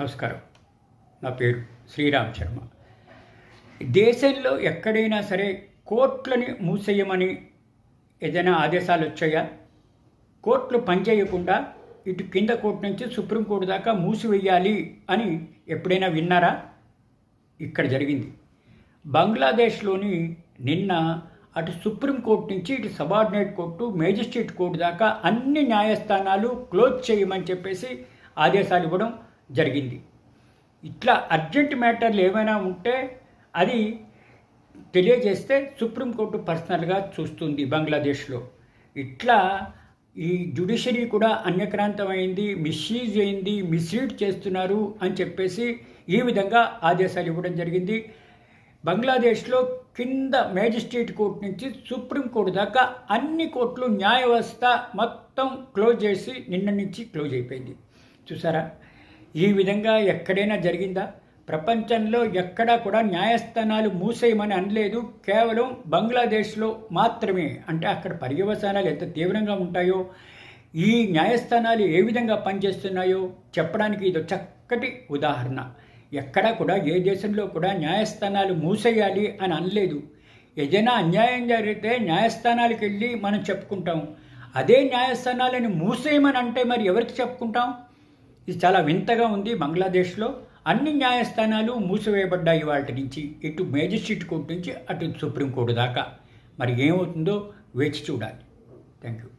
నమస్కారం. నా పేరు శ్రీరామ్ శర్మ. దేశంలో ఎక్కడైనా సరే కోర్టులని మూసేయమని ఏదైనా ఆదేశాలు వచ్చాయా? కోర్టులు పనిచేయకుండా ఇటు కింద కోర్టు నుంచి సుప్రీంకోర్టు దాకా మూసివేయాలి అని ఎప్పుడైనా విన్నారా? ఇక్కడ జరిగింది. బంగ్లాదేశ్లోని నిన్న అటు సుప్రీంకోర్టు నుంచి ఇటు సబార్డినేట్ కోర్టు మేజిస్ట్రేట్ కోర్టు దాకా అన్ని న్యాయస్థానాలు క్లోజ్ చేయమని చెప్పేసి ఆదేశాలు ఇవ్వడం జరిగింది. ఇట్లా అర్జెంట్ మ్యాటర్లు ఏమైనా ఉంటే అది తెలియజేస్తే సుప్రీంకోర్టు పర్సనల్గా చూస్తుంది బంగ్లాదేశ్లో. ఇట్లా ఈ జ్యుడిషరీ కూడా అన్యక్రాంతమైంది మిస్యూజ్ అయింది మిస్లీడ్ చేస్తున్నారు అని చెప్పేసి ఈ విధంగా ఆదేశాలు ఇవ్వడం జరిగింది. బంగ్లాదేశ్లో కింద మేజిస్ట్రేట్ కోర్టు నుంచి సుప్రీంకోర్టు దాకా అన్ని కోర్టులు న్యాయ వ్యవస్థ మొత్తం క్లోజ్ చేసి నిన్న నుంచి క్లోజ్ అయిపోయింది. చూసారా? ఈ విధంగా ఎక్కడైనా జరిగిందా? ప్రపంచంలో ఎక్కడా కూడా న్యాయస్థానాలు మూసేయమని అనలేదు. కేవలం బంగ్లాదేశ్లో మాత్రమే. అంటే అక్కడ పర్యవసానాలు ఎంత తీవ్రంగా ఉంటాయో ఈ న్యాయస్థానాలు ఏ విధంగా పనిచేస్తున్నాయో చెప్పడానికి ఇది చక్కటి ఉదాహరణ. ఎక్కడా కూడా ఏ దేశంలో కూడా న్యాయస్థానాలు మూసేయాలి అని అనలేదు. ఏదైనా అన్యాయం జరిగితే న్యాయస్థానాలకు వెళ్ళి మనం చెప్పుకుంటాం. అదే న్యాయస్థానాలను మూసేయమని అంటే మరి ఎవరికి చెప్పుకుంటాం? ఇది చాలా వింతగా ఉంది బంగ్లాదేశ్లో. అన్ని న్యాయస్థానాలు మూసివేయబడ్డాయి వాటి నుంచి. ఇటు మేజిస్ట్రేట్ కోర్టు నుంచి అటు సుప్రీంకోర్టు దాకా. మరి ఏమవుతుందో వేచి చూడాలి. Thank you